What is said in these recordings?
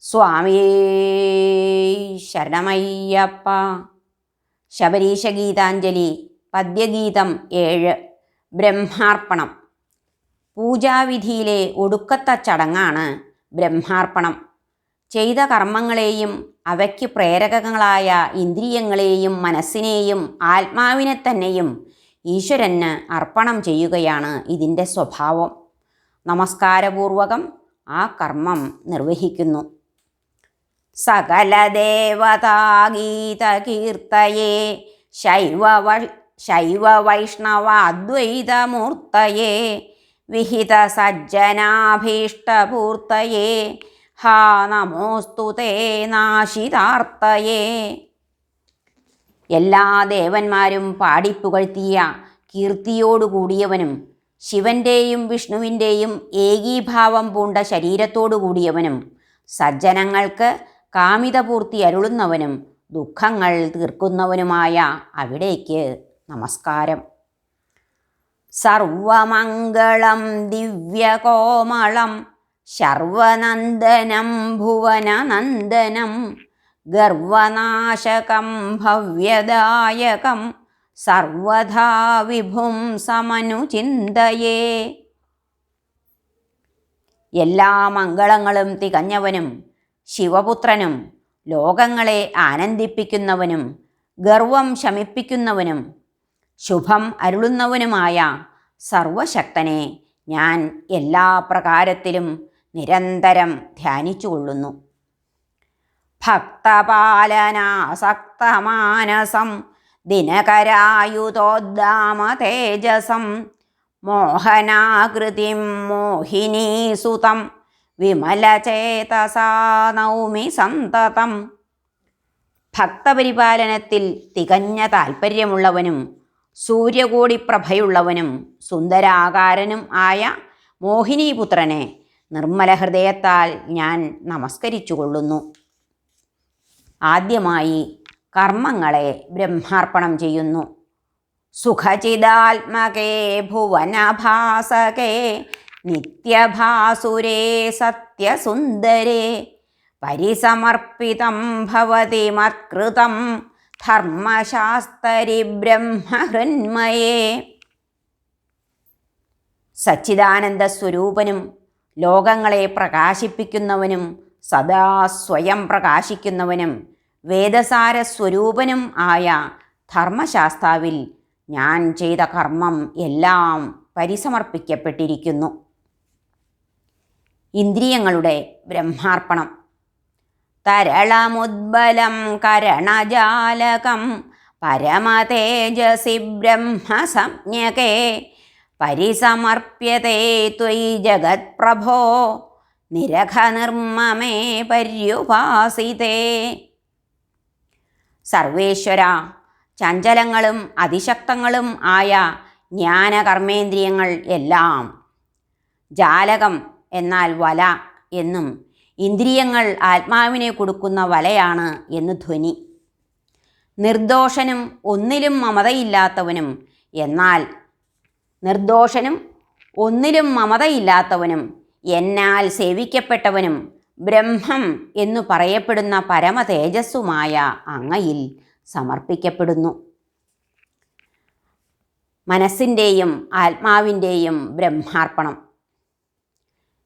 സ്വാമിയേ ശരണമയ്യപ്പ. ശബരീശ ഗീതാഞ്ജലി പദ്യഗീതം ഏഴ് ബ്രഹ്മാർപ്പണം. പൂജാവിധിയിലെ ഒടുക്കത്ത ചടങ്ങാണ് ബ്രഹ്മാർപ്പണം. ചെയ്ത കർമ്മങ്ങളെയും അവയ്ക്ക് പ്രേരകങ്ങളായ ഇന്ദ്രിയങ്ങളെയും മനസ്സിനെയും ആത്മാവിനെ തന്നെയും ഈശ്വരന് അർപ്പണം ചെയ്യുകയാണ് ഇതിന്റെ സ്വഭാവം. നമസ്കാരപൂർവകം ആ കർമ്മം നിർവഹിക്കുന്നു. സകല ദേവതാഗീതകീർത്തയേ ശൈവ ശൈവ വിഹിത സജ്ജനാഭീഷ്ടപൂർത്തയേ ഹാ നമോസ്തു തേ നാശിതാർത്തയേ എല്ലാ ദേവന്മാരും പാടിപ്പുകഴ്ത്തിയ കീർത്തിയോടുകൂടിയവനും ശിവന്റെയും വിഷ്ണുവിന്റെയും ഏകീഭാവം പൂണ്ട ശരീരത്തോടു കൂടിയവനും സജ്ജനങ്ങൾക്ക് കാമിതപൂർത്തി അരുളുന്നവനും ദുഃഖങ്ങൾ തീർക്കുന്നവനുമായ അവിടേക്ക് നമസ്കാരം. സർവമംഗളം ദിവ്യകോമളം ശർവനന്ദനം ഭുവനനന്ദനം ഗർവനാശകം ഭവ്യദായകം സർവധാ വിഭും സമനുചിന്തയേ എല്ലാ മംഗളങ്ങളും തികഞ്ഞവനും ശിവപുത്രനും ലോകങ്ങളെ ആനന്ദിപ്പിക്കുന്നവനും ഗർവം ശമിപ്പിക്കുന്നവനും ശുഭം അരുളുന്നവനുമായ സർവശക്തനെ ഞാൻ എല്ലാ പ്രകാരത്തിലും നിരന്തരം ധ്യാനിച്ചുകൊള്ളുന്നു. ഭക്തപാലനാസക്തമാനസം ദിനകരായുധോദ്ദാമ തേജസം മോഹനാകൃതിം മോഹിനീസുതം വിമലചേതസാ നൗമി സന്തതം. ഭക്തപരിപാലനത്തിൽ തികഞ്ഞ താൽപ്പര്യമുള്ളവനും സൂര്യകോടിപ്രഭയുള്ളവനും സുന്ദരാകാരനും ആയ മോഹിനിപുത്രനെ നിർമ്മല ഹൃദയത്താൽ ഞാൻ നമസ്കരിച്ചു കൊള്ളുന്നു ആദ്യമായി കർമ്മങ്ങളെ ബ്രഹ്മാർപ്പണം ചെയ്യുന്നു. സുഖചിതാത്മകേ ഭുവനഭാസകേ നിത്യഭാസുരേ സത്യസുന്ദരേ. പരിസമർപ്പിതം ഭവതി മത്കൃതം ധർമ്മശാസ്തരി ബ്രഹ്മഹൃന്മയേ. സച്ചിദാനന്ദ സ്വരൂപനും ലോകങ്ങളെ പ്രകാശിപ്പിക്കുന്നവനും സദാ സ്വയം പ്രകാശിക്കുന്നവനും വേദസാര സ്വരൂപനും ആയ ധർമ്മശാസ്താവിൽ ഞാൻ ചെയ്ത കർമ്മം എല്ലാം പരിസമർപ്പിക്കപ്പെട്ടിരിക്കുന്നു. ഇന്ദ്രിയങ്ങളുടെ ബ്രഹ്മാർപ്പണം. തരളമുദ്ബലം കരണജാലകം പരമതേജസി ബ്രഹ്മസംജ്ഞകേ പരിസമർപ്യത്തെ ത്വയി ജഗത്പ്രഭോ നിരഖനിർമ്മമേ പര്യുപാസിതേ. സർവേശ്വര ചഞ്ചലങ്ങളും അതിശക്തങ്ങളും ആയ ജ്ഞാനകർമ്മേന്ദ്രിയങ്ങൾ എല്ലാം ജാലകം എന്നാൽ വല എന്നും ഇന്ദ്രിയങ്ങൾ ആത്മാവിനെ കൊടുക്കുന്ന വലയാണ് എന്ന് ധ്വനി. നിർദോഷനും ഒന്നിലും മമതയില്ലാത്തവനും എന്നാൽ നിർദോഷനും ഒന്നിലും മമതയില്ലാത്തവനും എന്നാൽ സേവിക്കപ്പെട്ടവനും ബ്രഹ്മം എന്നു പറയപ്പെടുന്ന പരമ തേജസ്സുമായ അങ്ങയിൽ സമർപ്പിക്കപ്പെടുന്നു. മനസ്സിന്റെയും ആത്മാവിന്റെയും ബ്രഹ്മാർപ്പണം.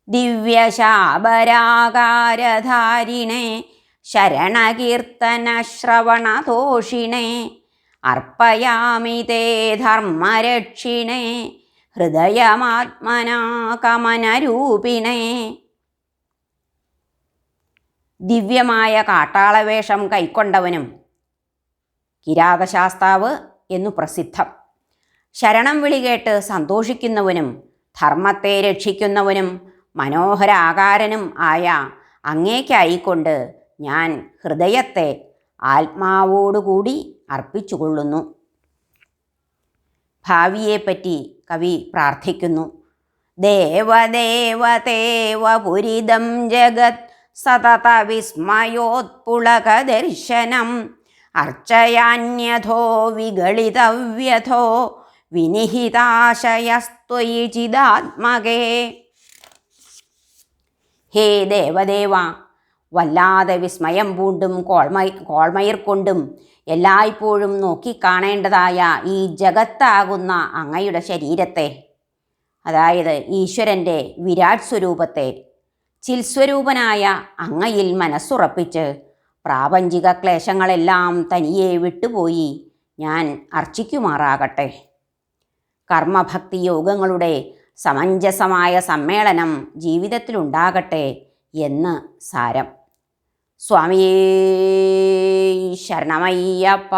ദിവ്യശാബരാകാരധാരിണേ ശരണകീർത്തനശ്രവണതോഷിണേ അർപ്പയാമി തേ ധർമ്മരക്ഷിണേ ഹൃദയമാത്മനാ കമനരൂപിണേ ദിവ്യമായ കാട്ടാളവേഷം കൈക്കൊണ്ടവനും കിരാതശാസ്താവ് എന്നു പ്രസിദ്ധം. ശരണം വിളികേട്ട് സന്തോഷിക്കുന്നവനും ധർമ്മത്തെ രക്ഷിക്കുന്നവനും മനോഹരാകാരനും ആയ അങ്ങേക്കായിക്കൊണ്ട് ഞാൻ ഹൃദയത്തെ ആത്മാവോടുകൂടി അർപ്പിച്ചുകൊള്ളുന്നു. ഭാവിയെപ്പറ്റി കവി പ്രാർത്ഥിക്കുന്നു. ദേവദേവതേവ പുരിതം ജഗത് സതത വിസ്മയോത്പുളകദർശനം. അർച്ചയാന്യഥോ വിഗളിതവ്യഥോ വിനിഹിതാശയസ്ത്വയി ചിദാത്മകേ ഹേ ദേവദേവ വല്ലാതെ വിസ്മയം പൂണ്ടും കോൾമയ കോൾമയിർ കൊണ്ടും എല്ലായ്പ്പോഴും നോക്കിക്കാണേണ്ടതായ ഈ ജഗത്താകുന്ന അങ്ങയുടെ ശരീരത്തെ അതായത് ഈശ്വരന്റെ വിരാട് സ്വരൂപത്തെ ചിൽസ്വരൂപനായ അങ്ങയിൽ മനസ്സുറപ്പിച്ച് പ്രാപഞ്ചിക ക്ലേശങ്ങളെല്ലാം തനിയെ വിട്ടുപോയി ഞാൻ അർച്ചിക്കുമാറാകട്ടെ. കർമ്മഭക്തി യോഗങ്ങളുടെ സമഞ്ജസമായ സമ്മേളനം ജീവിതത്തിലുണ്ടാകട്ടെ എന്ന് സാരം. സ്വാമിയേ ശരണമയ്യപ്പ.